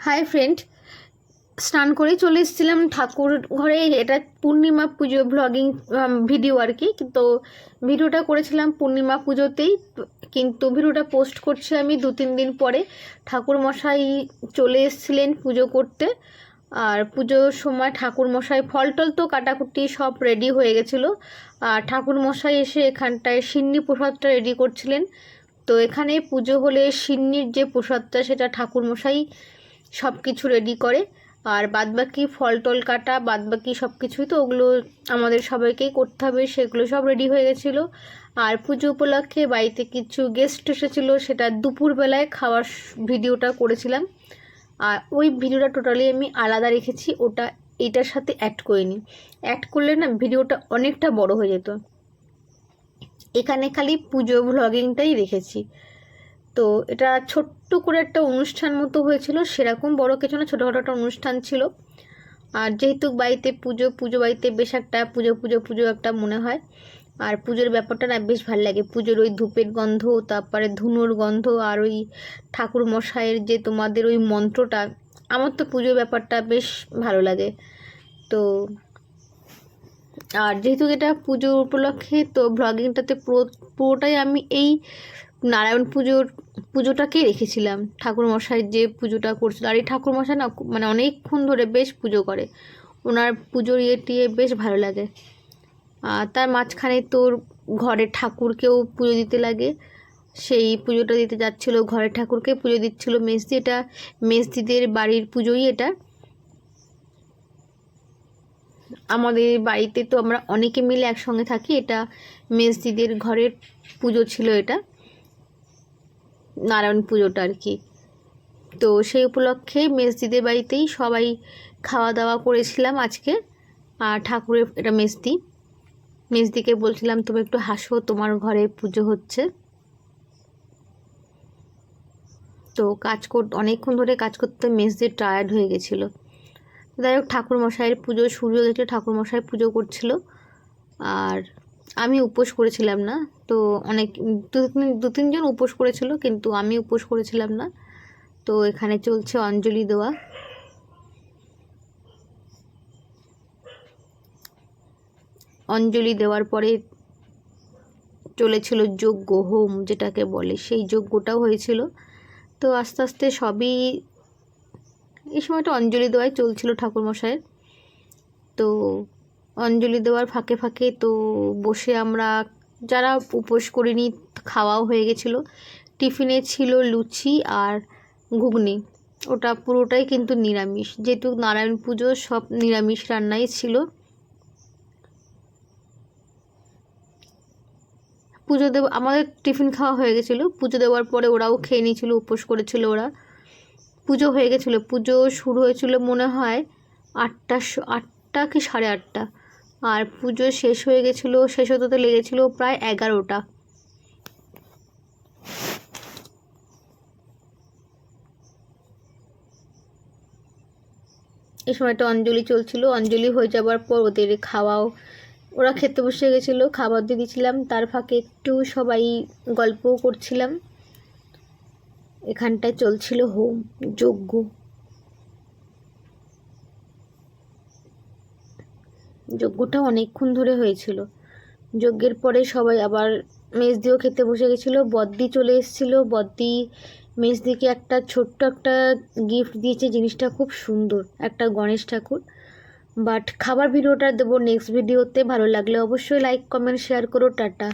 Hi friend, স্নান করেই চলে এসেছিলাম ঠাকুর ঘরে। এটা পূর্ণিমা পুজো ব্লগিং ভিডিও আর কি। তো ভিডিওটা করেছিলাম পূর্ণিমা পুজোতেই, কিন্তু ভিডিওটা পোস্ট করছি আমি দু তিন দিন পরে। ঠাকুর মশাই চলে এসেছিলেন পুজো করতে। আর পুজোর সময় ঠাকুর মশাই ফল টল তো কাটাকুটি সব রেডি হয়ে গেছিল। আর ঠাকুর মশাই এসে এখানটায় সিন্নি প্রসাদটা রেডি করছিলেন। তো এখানে পুজো হলে সিন্নির যে প্রসাদটা, সেটা ঠাকুর মশাই সব কিছু রেডি করে। আর বাদবাকি ফল টল কাটা, বাদবাকি সব কিছুই তো ওগুলো আমাদের সবাইকেই করতে হবে, সেগুলো সব রেডি হয়ে গেছিল। আর পুজো উপলক্ষে বাড়িতে কিছু গেস্ট এসেছিল, সেটা দুপুরবেলায় খাওয়ার ভিডিওটা করেছিলাম। আর ওই ভিডিওটা টোটালি আমি আলাদা রেখেছি, ওটা এটার সাথে অ্যাড করিনি। অ্যাড করলে না ভিডিওটা অনেকটা বড় হয়ে যেত। এখানে খালি পুজো ভ্লগিংটাই রেখেছি। তো এটা ছোট্ট করে একটা অনুষ্ঠান মতো হয়েছিল, সেরকম বড় কিছু না, ছোটোখাটো একটা অনুষ্ঠান ছিল। আর যেহেতু বাড়িতে পুজো পুজো বাড়িতে বেশ একটা পুজো পুজো পুজো একটা মনে হয়। আর পুজোর ব্যাপারটা না বেশ ভালো লাগে। পুজোর ওই ধূপের গন্ধ, তারপরে ধুনোর গন্ধ, আর ওই ঠাকুর মশাইয়ের যে তোমাদের ওই মন্ত্রটা, আমার তো পুজোর ব্যাপারটা বেশ ভালো লাগে। তো আর যেহেতু এটা পুজো উপলক্ষে, তো ব্লগিংটাতে পুরো, পুরোটাই আমি এই নারায়ণ পুজোর পুজোটাকে রেখেছিলাম। ঠাকুর মশাই যে পুজোটা করছিল, আর এই ঠাকুর মশাই না মানে অনেকক্ষণ ধরে বেশ পুজো করে। ওনার পুজোর ইয়ে টিয়ে বেশ ভালো লাগে। আর তার মাঝখানে তোর ঘরে ঠাকুরকেও পুজো দিতে লাগে। সেই পুজোটা দিতে যাচ্ছিল, ঘরের ঠাকুরকে পুজো দিচ্ছিল মেসদি এটা মেসদিদের বাড়ির পুজোই এটা। আমাদের বাড়িতে তো আমরা অনেকে মিলে একসঙ্গে থাকি। এটা মেসদিদের ঘরের পুজো ছিল এটা। নারায়ণ পুজোটা আর কি। তো সেই উপলক্ষে মেসদিদের বাড়িতেই সবাই খাওয়া দাওয়া করেছিলাম আজকে। আর ঠাকুরের এটা মেসদি মেসদিকে বলছিলাম, তুমি একটু হাসো, তোমার ঘরে পুজো হচ্ছে। তো কাজ কর, অনেকক্ষণ ধরে কাজ করতে মেসদি টায়ার্ড হয়ে গেছিল। যাই হোক, ঠাকুরমশাইয়ের পুজো সূর্য গেছিল ঠাকুরমশাই পুজো করছিল। আর আমি উপোস করেছিলাম না, তো অনেক দু তিন, দু তিনজন উপোস করেছিল, কিন্তু আমি উপোস করেছিলাম না। তো এখানে চলছে অঞ্জলি দেওয়া। অঞ্জলি দেওয়ার পরে চলেছিল যজ্ঞ হোম, যেটাকে বলে। সেই যজ্ঞটাও হয়েছিল। তো আস্তে আস্তে সবই, এই সময়টা অঞ্জলি দেওয়াই চলছিল ঠাকুরমশাইয়ের। তো অঞ্জলি দেওয়ার ফাঁকে ফাঁকে তো বসে আমরা, যারা উপোস করিনি, খাওয়াও হয়ে গেছিল। টিফিনে ছিল লুচি আর ঘুগনি। ওটা পুরোটাই কিন্তু নিরামিষ। যেহেতু নারায়ণ পুজো, সব নিরামিষ রান্নাই ছিল। পুজো দেব, আমাদের টিফিন খাওয়া হয়ে গেছিল। পুজো দেওয়ার পরে ওরাও খেয়ে নিয়েছিল, উপোস করেছিল ওরা। পুজো হয়ে গেছিল। পুজো শুরু হয়েছিল মনে হয় আটটা আটটা কি সাড়ে আটটা। আর পুজো শেষ হয়ে গেছিল, শেষ হতে তো লেগেছিলো প্রায় এগারোটা। এই সময়টা অঞ্জলি চলছিল, অঞ্জলি হয়ে যাবার পর ওদের খাওয়াও, ওরা খেতে বসে গেছিল, খাবার দিয়ে দিয়েছিলাম, তার ফাঁকে একটু সবাই গল্পও করছিলাম। এখানটায় চলছিল হোম, যজ্ঞ। যজ্ঞটা অনেকক্ষণ ধরে হয়েছিল। যজ্ঞের পরে সবাই আবার মেজদিও খেতে বসে গেছিল। বদ্দি চলে এসেছিল। বদ্দি, মেজদিকে একটা ছোট্ট একটা গিফট দিয়েছে। জিনিসটা খুব সুন্দর, একটা গণেশ ঠাকুর। বাট খাবার ভিডিওটা দেবো নেক্সট ভিডিওতে ভালো লাগলে অবশ্যই লাইক কমেন্ট শেয়ার করো। টাটা।